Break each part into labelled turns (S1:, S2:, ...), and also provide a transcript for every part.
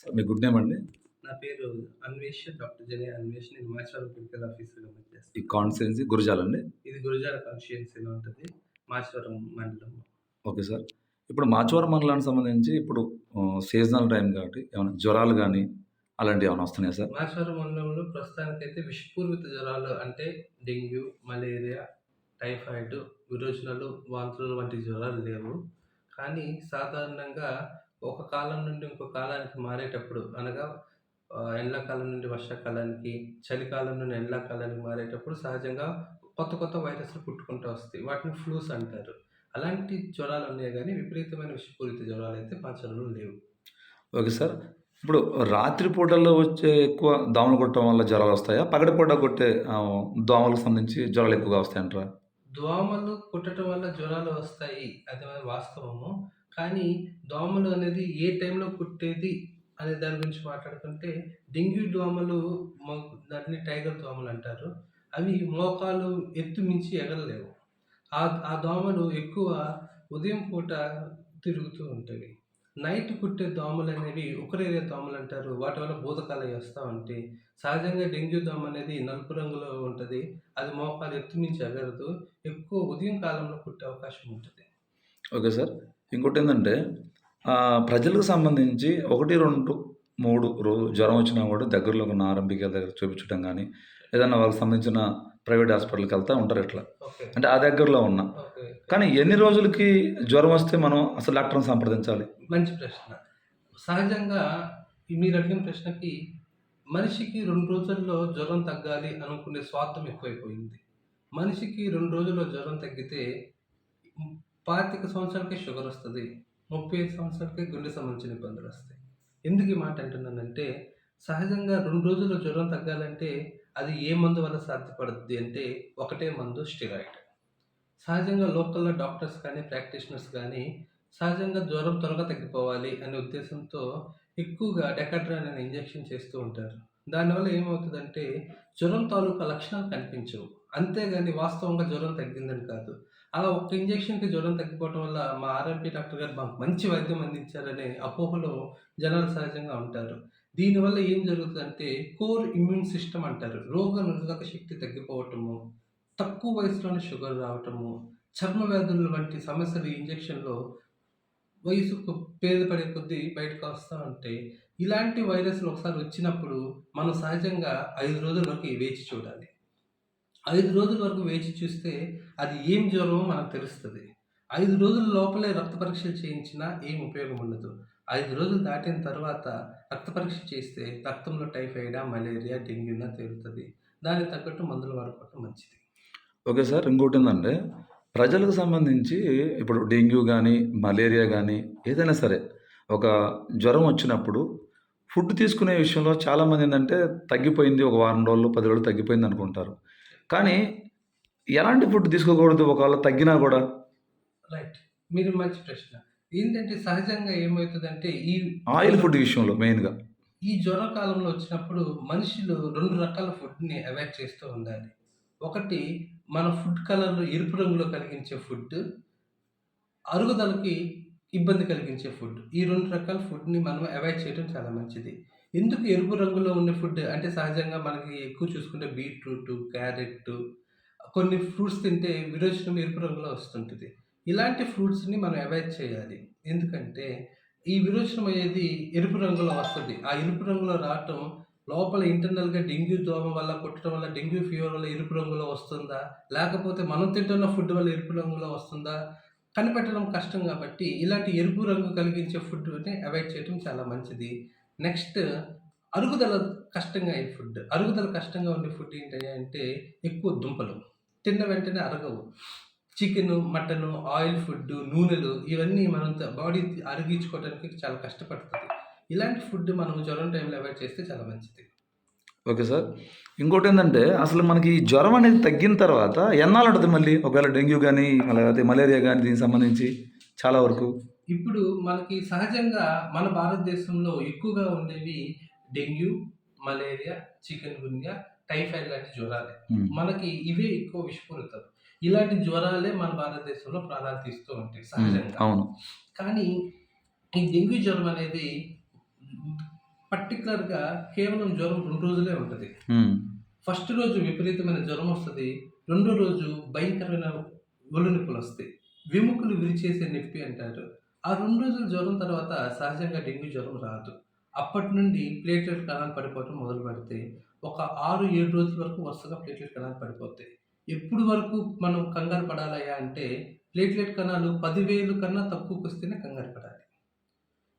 S1: Sir మీ good name అండి?
S2: నా పేరు అన్వేష్ డాక్టర్ జనే అన్వేష్. నేను మాచవరం మెడికల్ ఆఫీసర్గా
S1: ఈ
S2: పనిచేస్తాను
S1: కాన్స్టిట్యున్సీ గురజాలండి
S2: ఇది గురజాల కాన్స్టిట్యున్సీలో ఉంటుంది మాచవరం మండలం.
S1: Okay sir. ఇప్పుడు మాచవరం మండలానికి సంబంధించి ఇప్పుడు సీజనల్ టైం కాబట్టి ఏమైనా జ్వరాలు కానీ అలాంటివి ఏమైనా వస్తున్నాయా సార్?
S2: మాచవరం మండలంలో ప్రస్తుతానికైతే విషపూరిత జ్వరాలు అంటే డెంగ్యూ మలేరియా టైఫాయిడ్ విరోచనాలు వాంతులు వంటి జ్వరాలు లేవు. కానీ సాధారణంగా ఒక కాలం నుండి ఇంకో కాలానికి మారేటప్పుడు అనగా ఎండాకాలం నుండి వర్షాకాలానికి చలికాలం నుండి ఎండాకాలానికి మారేటప్పుడు సహజంగా కొత్త కొత్త వైరస్లు పుట్టుకుంటూ వస్తాయి. వాటిని ఫ్లూస్ అంటారు. అలాంటి జ్వరాలు ఉన్నాయి కానీ విపరీతమైన విషపూరిత జ్వరాలు అయితే మాచవరంలో లేవు.
S1: Okay sir. ఇప్పుడు రాత్రి పూటల్లో వచ్చే ఎక్కువ దోమలు కొట్టడం వల్ల జ్వరాలు వస్తాయా? పగటిపూట కొట్టే దోమలకు సంబంధించి జ్వరాలు ఎక్కువగా వస్తాయంటారా?
S2: దోమలు కుట్టడం వల్ల జ్వరాలు వస్తాయి. అది వాస్తవము. కానీ దోమలు అనేది ఏ టైంలో కుట్టేది అనే దాని గురించి మాట్లాడుకుంటే డెంగ్యూ దోమలు మో దాన్ని టైగర్ దోమలు అంటారు. అవి మోకాలు ఎత్తు మించి ఎగరలేవు. ఆ ఆ దోమలు ఎక్కువ ఉదయం పూట తిరుగుతూ ఉంటాయి. నైట్ కుట్టే దోమలు అనేవి ఉకరేరియా దోమలు అంటారు. వాటి వల్ల బూదకాలు వస్తూ ఉంటాయి సహజంగా డెంగ్యూ దోమ అనేది నలుపు రంగులో ఉంటుంది. అది మోకాలు ఎత్తు మించి ఎగరదు. ఎక్కువ ఉదయం కాలంలో కుట్టే అవకాశం ఉంటుంది.
S1: Okay sir. ఇంకోటి ఏంటంటే ప్రజలకు సంబంధించి ఒకటి రెండు మూడు రోజు జ్వరం వచ్చినా కూడా దగ్గరలో ఉన్న ఆర్ఎంపీకి దగ్గర చూపించడం కానీ ఏదన్నా వాళ్ళకి సంబంధించిన ప్రైవేట్ హాస్పిటల్కి వెళ్తూ ఉంటారు ఇట్లా. అంటే ఆ దగ్గరలో ఉన్న. కానీ ఎన్ని రోజులకి జ్వరం వస్తే మనం అసలు డాక్టర్ని సంప్రదించాలి?
S2: మంచి ప్రశ్న. సహజంగా మీరు అడిగిన ప్రశ్నకి మనిషికి రెండు రోజుల్లో జ్వరం తగ్గాలి అనుకునే స్వార్థం ఎక్కువైపోయింది. మనిషికి రెండు రోజుల్లో జ్వరం తగ్గితే పాతిక సంవత్సరాలకి షుగర్ వస్తుంది ముప్పై ఐదు సంవత్సరాలకి గుండె సంబంధించిన ఇబ్బందులు వస్తాయి. ఎందుకు ఈ మాట అంటున్నానంటే సహజంగా రెండు రోజుల్లో జ్వరం తగ్గాలంటే అది ఏ మందు వల్ల సాధ్యపడుద్ది అంటే ఒకటే మందు స్టిరాయిడ్. సహజంగా లోకల్లో డాక్టర్స్ కానీ ప్రాక్టీషనర్స్ కానీ సహజంగా జ్వరం త్వరగా తగ్గిపోవాలి అనే ఉద్దేశంతో ఎక్కువగా డెకాడ్రాన్ అనే ఇంజెక్షన్ చేస్తూ ఉంటారు. దానివల్ల ఏమవుతుందంటే జ్వరం తాలూకా లక్షణాలు కనిపించవు. అంతేగాని వాస్తవంగా జ్వరం తగ్గిందని కాదు. అలా ఒక్క ఇంజెక్షన్కి జ్వరం తగ్గిపోవటం వల్ల మా ఆర్ఎంపీ డాక్టర్ గారు మాకు మంచి వైద్యం అందించారనే అపోహలో జనాలు సహజంగా ఉంటారు. దీనివల్ల ఏం జరుగుతుందంటే కోర్ ఇమ్యూన్ సిస్టమ్ అంటారు. రోగ నిరోధక శక్తి తగ్గిపోవటము తక్కువ వయసులోనే షుగర్ రావటము చర్మ వ్యాధుల వంటి సమస్యలు ఇంజెక్షన్లో వయసుకు పేదపడే కొద్దీ బయటకు వస్తూ ఉంటాయి ఇలాంటి వైరస్లు ఒకసారి వచ్చినప్పుడు మనం సహజంగా ఐదు రోజుల వరకు వేచి చూడాలి. ఐదు రోజుల వరకు వేచి చూస్తే అది ఏం జ్వరమో మనకు తెలుస్తుంది. ఐదు రోజుల లోపలే రక్త పరీక్షలు చేయించినా ఏం ఉపయోగం ఉండదు. ఐదు రోజులు దాటిన తర్వాత రక్త పరీక్ష చేస్తే రక్తంలో టైఫాయిడా మలేరియా డెంగ్యూనా తేలుతుంది. దానికి తగ్గట్టు మందులు వాడుకోవటం మంచిది.
S1: ఓకే సార్ ఇంకోటి ఏంటంటే ప్రజలకు సంబంధించి ఇప్పుడు డెంగ్యూ కానీ మలేరియా కానీ ఏదైనా సరే ఒక జ్వరం వచ్చినప్పుడు ఫుడ్ తీసుకునే విషయంలో చాలామంది ఏంటంటే తగ్గిపోయింది ఒక వారం రోజులు పది రోజులు తగ్గిపోయింది అనుకుంటారు. కానీ ఎలాంటి ఫుడ్ తీసుకోకూడదు ఒకవేళ తగ్గినా కూడా?
S2: రైట్ మీరు మంచి ప్రశ్న. ఏంటంటే సహజంగా ఏమవుతుందంటే ఈ
S1: ఆయిల్ ఫుడ్ విషయంలో మెయిన్గా.
S2: ఈ జ్వర కాలంలో వచ్చినప్పుడు మనుషులు రెండు రకాల ఫుడ్ని అవాయిడ్ చేస్తూ ఉండాలి. ఒకటి మన ఫుడ్ కలర్లో ఎరుపు రంగులో కలిగించే ఫుడ్ అరుగుదలకి ఇబ్బంది కలిగించే ఫుడ్. ఈ రెండు రకాల ఫుడ్ని మనం అవాయిడ్ చేయడం చాలా మంచిది. ఎందుకు ఎరుపు రంగులో ఉన్న ఫుడ్? అంటే సహజంగా మనకి ఎక్కువ చూసుకుంటే బీట్రూట్ క్యారెట్ కొన్ని ఫ్రూట్స్ తింటే విరోచనం ఎరుపు రంగులో వస్తుంటుంది. ఇలాంటి ఫ్రూట్స్ని మనం అవాయిడ్ చేయాలి. ఎందుకంటే ఈ విరోచనం అనేది ఎరుపు రంగులో వస్తుంది. ఆ ఎరుపు రంగులో రావటం లోపల ఇంటర్నల్గా డెంగ్యూ దోమ వల్ల కొట్టడం వల్ల డెంగ్యూ ఫీవర్ వల్ల ఎరుపు రంగులో వస్తుందా? లేకపోతే మనం తింటున్న ఫుడ్ వల్ల ఎరుపు రంగులో వస్తుందా? కనిపెట్టడం కష్టం కాబట్టి ఇలాంటి ఎరుపు రంగు కలిగించే ఫుడ్ని అవాయిడ్ చేయడం చాలా మంచిది. నెక్స్ట్ అరుగుదల కష్టంగా అయ్యే ఫుడ్. అరుగుదల కష్టంగా ఉండే ఫుడ్ ఏంటి అంటే ఎక్కువ దుంపలు. తిన్న వెంటనే అరగవు. చికెన్ మటన్ ఆయిల్ ఫుడ్ నూనెలు ఇవన్నీ మనం బాడీ అరిగించుకోవడానికి చాలా కష్టపడుతుంది. ఇలాంటి ఫుడ్ మనం జ్వరం టైంలో అవాయిడ్ చేస్తే చాలా మంచిది.
S1: Okay sir. ఇంకోటి ఏంటంటే అసలు మనకి ఈ జ్వరం అనేది తగ్గిన తర్వాత ఎన్నాళ్ళు ఉంటుంది మళ్ళీ? ఒకవేళ డెంగ్యూ కానీ లేకపోతే మలేరియా కానీ దీనికి సంబంధించి చాలా వరకు?
S2: ఇప్పుడు మనకి సహజంగా మన భారతదేశంలో ఎక్కువగా ఉండేవి dengue malaria chikungunya typhoid లాంటి జ్వరాలే. మనకి ఇవే ఎక్కువ విషపూరితం ఇలాంటి జ్వరాలే మన భారతదేశంలో ప్రాణాలు తీస్తూ ఉంటాయి సహజంగా
S1: అవును
S2: కానీ ఈ డెంగ్యూ జ్వరం అనేది పర్టికులర్‌గా కేవలం జ్వరం 2 రోజులే ఉంటది. ఫస్ట్ రోజు విపరీతమైన జ్వరం వస్తది. రెండో రోజు భయంకరమైన ఒళ్ళు నొప్పులొస్తాయి. వెముకలు విరిచేసే నొప్పి అంటారు. ఆ రెండు రోజులు జ్వరం తర్వాత సహజంగా డెంగ్యూ జ్వరం రాదు. అప్పటి నుండి ప్లేట్‌లెట్ కణాలు పడిపోవటం మొదలుపెడితే ఒక 6, 7 రోజుల వరకు వరుసగా ప్లేట్‌లెట్ కణాలు పడిపోతాయి. ఎప్పుడు వరకు మనం కంగారు పడాలయ్యా అంటే ప్లేట్‌లెట్ కణాలు పదివేలు కన్నా తక్కువకొస్తేనే కంగారు పడాలి.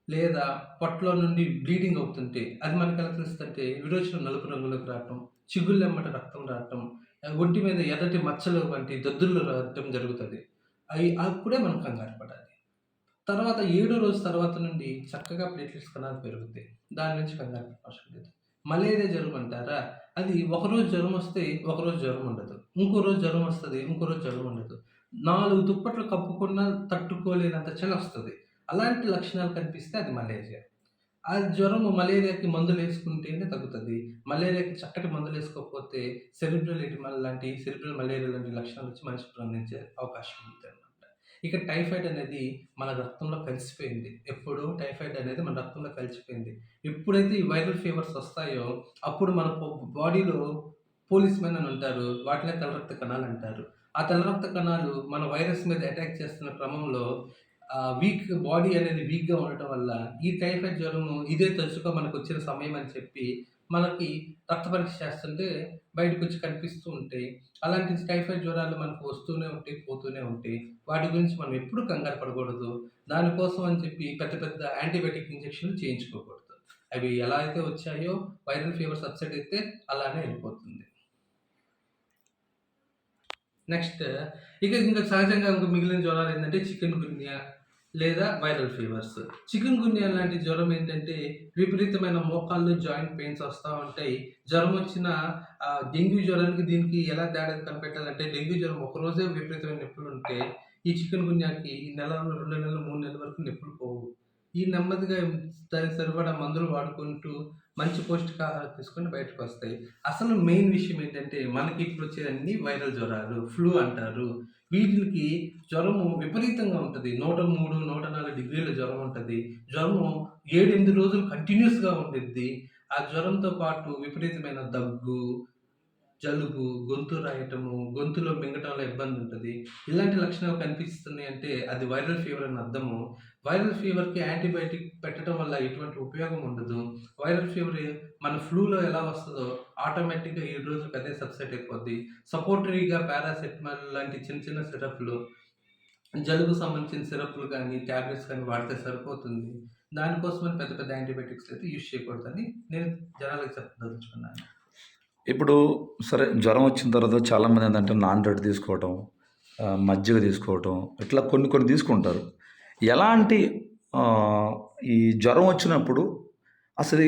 S2: లేదా పొట్టలో నుండి బ్లీడింగ్ అవుతుంటే అది మనకు ఎలా తెలుస్తుంటే విరోచనం నలుపు రంగులోకి రావటం, చిగుళ్ళెమ్మట రక్తం రావటం, ఒంటి మీద ఎదటి మచ్చలు వంటి దద్దుల్లో రావటం జరుగుతుంది అవి అప్పుడే మనం కంగారు పడాలి. తర్వాత ఏడు రోజు తర్వాత నుండి చక్కగా ప్లేట్‌లెట్స్ కణాలు పెరుగుతాయి. దాని నుంచి కంగారు అవసరం లేదు. మలేరియా జ్వరం అంటారా? అది ఒకరోజు జ్వరం వస్తే ఒకరోజు జ్వరం ఉండదు. ఇంకో రోజు జ్వరం వస్తుంది ఇంకో రోజు జ్వరం ఉండదు. నాలుగు దుప్పట్లు కప్పుకున్నా తట్టుకోలేనంత చలొస్తది. అలాంటి లక్షణాలు కనిపిస్తే అది మలేరియా. ఆ జ్వరము మలేరియాకి మందులు వేసుకుంటేనే తగ్గుతుంది మలేరియాకి చక్కటి మందులేసుకోకపోతే సెరిబ్రల్ ఎటిమల్ లాంటి సెరిబ్రల్ మలేరియా లాంటి లక్షణాలు వచ్చి మనిషి మరణించే అవకాశం ఉంటుంది ఇక టైఫాయిడ్ అనేది మన రక్తంలో కలిసిపోయింది. ఎప్పుడు టైఫాయిడ్ అనేది మన రక్తంలో కలిసిపోయింది. ఎప్పుడైతే ఈ వైరల్ ఫీవర్స్ వస్తాయో అప్పుడు మన బాడీలో పోలీస్ మెన్ అని ఉంటారు. వాటినే తలరక్త కణాలు అంటారు ఆ తలరక్త కణాలు మన వైరస్ మీద అటాక్ చేస్తున్న క్రమంలో వీక్ బాడీ అనేది వీక్‌గా ఉండటం వల్ల ఈ టైఫాయిడ్ జ్వరము ఇదే తరచుగా మనకు వచ్చిన సమయం అని చెప్పి మనకి రక్త పరీక్ష చేస్తుంటే బయటకొచ్చి కనిపిస్తూ ఉంటాయి. అలాంటి టైఫాయిడ్ జ్వరాలు మనకు వస్తూనే ఉంటాయి, పోతూనే ఉంటాయి. వాటి గురించి మనం ఎప్పుడు కంగారు పడకూడదు. దానికోసం అని చెప్పి పెద్ద పెద్ద యాంటీబయాటిక్ ఇంజెక్షన్‌లు చేయించుకోకూడదు. అవి ఎలా అయితే వచ్చాయో వైరల్ ఫీవర్ సబ్సైడ్ అయితే అలానే వెళ్ళిపోతుంది నెక్స్ట్ ఇక ఇంకా సహజంగా ఇంకా మిగిలిన జ్వరాలు ఏంటంటే చికెన్ గున్యా లేదా వైరల్ ఫీవర్స్. చికెన్ గున్యా లాంటి జ్వరం ఏంటంటే విపరీతమైన మోకాళ్ళు జాయింట్ పెయిన్స్ వస్తూ ఉంటాయి. జ్వరం వచ్చిన డెంగ్యూ జ్వరానికి దీనికి ఎలా తేడా కనిపెట్టాలంటే డెంగ్యూ జ్వరం ఒకరోజే విపరీతమైన నొప్పులు ఉంటే ఈ చికెన్ గున్యాకి నెల, రెండు నెలలు, మూడు నెలల వరకు నొప్పులు పోవు. ఈ నెమ్మదిగా దానికి సరిపడా మందులు వాడుకుంటూ మంచి పౌష్టికాహారం తీసుకొని బయటకొస్తాయి. అసలు మెయిన్ విషయం ఏంటంటే మనకి ఇప్పుడు వచ్చేదన్ని వైరల్ జ్వరాలు, ఫ్లూ అంటారు. వీటికి జ్వరము విపరీతంగా ఉంటుంది నూట మూడు నూట నాలుగు డిగ్రీల జ్వరం ఉంటుంది జ్వరము 7, 8 రోజులు కంటిన్యూస్గా ఉండిద్ది. ఆ జ్వరంతో పాటు విపరీతమైన దగ్గు, జలుబు, గొంతు రాయటము, గొంతులో మింగటంలో ఇబ్బంది ఉంటుంది ఇలాంటి లక్షణాలు కనిపిస్తున్నాయి అంటే అది వైరల్ ఫీవర్ అని అర్థము. వైరల్ ఫీవర్‌కి యాంటీబయాటిక్ పెట్టడం వల్ల ఎటువంటి ఉపయోగం ఉండదు. వైరల్ ఫీవర్ మన ఫ్లూలో ఎలా వస్తుందో ఆటోమేటిక్‌గా 7 రోజులకి అదే సబ్సైడ్ అయిపోద్ది. సపోర్టరీగా పారాసెటమాల్ లాంటి చిన్న చిన్న సిరప్‌లు, జలుబు సంబంధించిన సిరప్‌లు కానీ ట్యాబ్లెట్స్ కానీ వాడితే సరిపోతుంది. దానికోసమని పెద్ద పెద్ద యాంటీబయాటిక్స్ అయితే యూజ్ చేయకూడదని నేను జనాలకి చెప్పదలుచుకున్నాను.
S1: ఇప్పుడు సరే జ్వరం వచ్చిన తర్వాత చాలామంది ఏంటంటే నాన్ రెడ్ తీసుకోవటం, మజ్జిగ తీసుకోవటం ఇట్లా కొన్ని కొన్ని తీసుకుంటారు. ఎలాంటి ఈ జ్వరం వచ్చినప్పుడు అసలు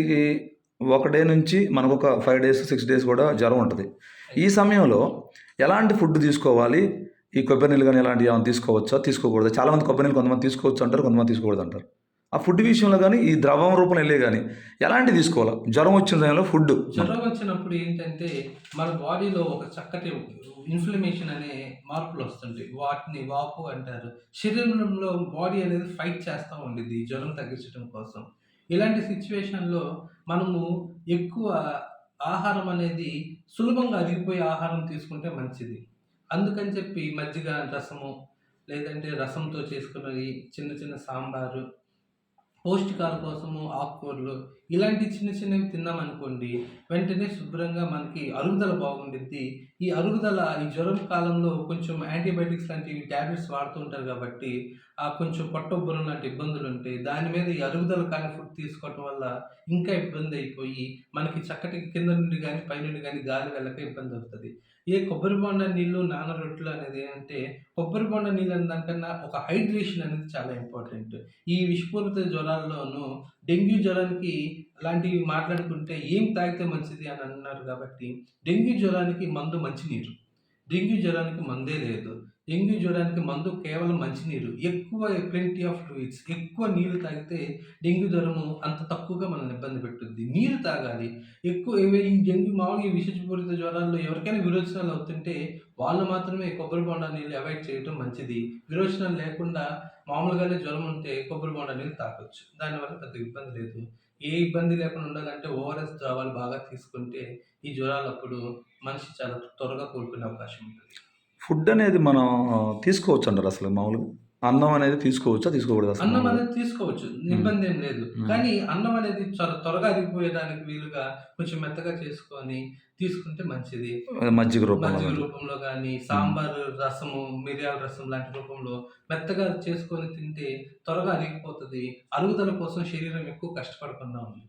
S1: ఒక డే నుంచి మనకొక ఫైవ్ డేస్, సిక్స్ డేస్ కూడా జ్వరం ఉంటుంది ఈ సమయంలో ఎలాంటి ఫుడ్ తీసుకోవాలి? ఈ కొబ్బరి నీళ్ళు కానీ ఎలాంటి ఏమైనా తీసుకోవచ్చా? తీసుకోకూడదు చాలామంది కొబ్బరి నీళ్ళు కొంతమంది తీసుకోవచ్చు అంటారు. కొంతమంది తీసుకోకూడదు అంటారు ఆ ఫుడ్ విషయంలో కానీ ఈ ద్రవం రూపంలో వెళ్ళే కానీ ఎలాంటి తీసుకోవాలి జ్వరం వచ్చిన సమయంలో ఫుడ్.
S2: జ్వరం వచ్చినప్పుడు ఏంటంటే మన బాడీలో ఒక చక్కటి ఇన్‌ఫ్లమేషన్ అనే మార్పులు మార్పులొస్తుంటాయి. వాటిని వాపు అంటారు. శరీరంలో బాడీ అనేది ఫైట్ చేస్తూ ఉండేది జ్వరం తగ్గించడం కోసం. ఇలాంటి సిచ్యువేషన్లో మనము ఎక్కువ ఆహారం అనేది సులభంగా అరిగిపోయే ఆహారం తీసుకుంటే మంచిది. అందుకని చెప్పి మజ్జిగ, రసము లేదంటే రసంతో చేసుకున్నవి చిన్న చిన్న సాంబారు, పౌష్టికాల కోసము ఆకుకూరలు ఇలాంటి చిన్న చిన్నవి తిన్నామనుకోండి వెంటనే శుభ్రంగా మనకి అరుగుదల బాగుండిద్ది. ఈ అరుగుదల ఈ జ్వరం కాలంలో కొంచెం యాంటీబయాటిక్స్ లాంటివి టాబ్లెట్స్ వాడుతూ ఉంటారు కాబట్టి ఆ కొంచెం పొట్టొబ్బరం లాంటి ఇబ్బందులుంటాయి. దాని మీద ఈ అరుగుదల కాని ఫుడ్ తీసుకోవటం వల్ల ఇంకా ఇబ్బంది అయిపోయి మనకి చక్కటి కింద నుండి గాని, పైనుండి కానీ గాలి వెళ్ళక ఇబ్బంది అవుతుంది ఏ కొబ్బరి బొండ నీళ్ళు, నానరొట్లు అనేది ఏంటంటే కొబ్బరి బొండ నీళ్ళు అనే దానికన్నా ఒక హైడ్రేషన్ అనేది చాలా ఇంపార్టెంట్. ఈ విషపూరిత జ్వరాల్లోనూ డెంగ్యూ జ్వరానికి అలాంటివి మాట్లాడుకుంటే ఏం తాగితే మంచిది అని అన్నారు కాబట్టి డెంగ్యూ జ్వరానికి మందు మంచినీరు. డెంగ్యూ జ్వరానికి మందే లేదు. డెంగ్యూ జ్వరానికి మందు కేవలం మంచినీరు. ఎక్కువ ప్లెంటీ ఆఫ్ ఫ్లూయిడ్స్ ఎక్కువ నీరు తాగితే డెంగ్యూ జ్వరము అంత తక్కువగా మనల్ని ఇబ్బంది పెట్టుద్ది. నీరు తాగాలి. ఎక్కువ ఈ డెంగ్యూ మామూలుగా ఈ విషపూరిత జ్వరాల్లో ఎవరికైనా విరోచనాలు అవుతుంటే వాళ్ళు మాత్రమే కొబ్బరి బొండం నీళ్ళు అవాయిడ్ చేయటం మంచిది. విరోచనాలు లేకుండా మామూలుగానే జ్వరం ఉంటే కొబ్బరి బొండం నీళ్ళు తాగొచ్చు. దానివల్ల పెద్ద ఇబ్బంది లేదు. ఏ ఇబ్బంది లేకుండా ఉండాలంటే ఓఆర్ఎస్ ద్రవాలు బాగా తీసుకుంటే ఈ జ్వరాలు అప్పుడు మనిషి చాలా త్వరగా కోలుకునే అవకాశం ఉంటుంది.
S1: ఫుడ్ అనేది మనం తీసుకోవచ్చు అంటారు అసలు మామూలుగా? అన్నం అనేది తీసుకోవచ్చా? తీసుకోకూడదు
S2: అన్నం? అనేది తీసుకోవచ్చు. ఇబ్బంది ఏం లేదు. కానీ అన్నం అనేది చాలా త్వరగా అరిగిపోయేదానికి వీలుగా కొంచెం మెత్తగా చేసుకొని తీసుకుంటే మంచిది.
S1: మజ్జిగ రూపంలో
S2: మజ్జిగ. రూపంలో కానీ సాంబార్ రసము మిరియాల రసం లాంటి రూపంలో మెత్తగా చేసుకొని తింటే త్వరగా అరిగిపోతుంది. అరుగుదల కోసం శరీరం ఎక్కువ కష్టపడకుండా ఉంది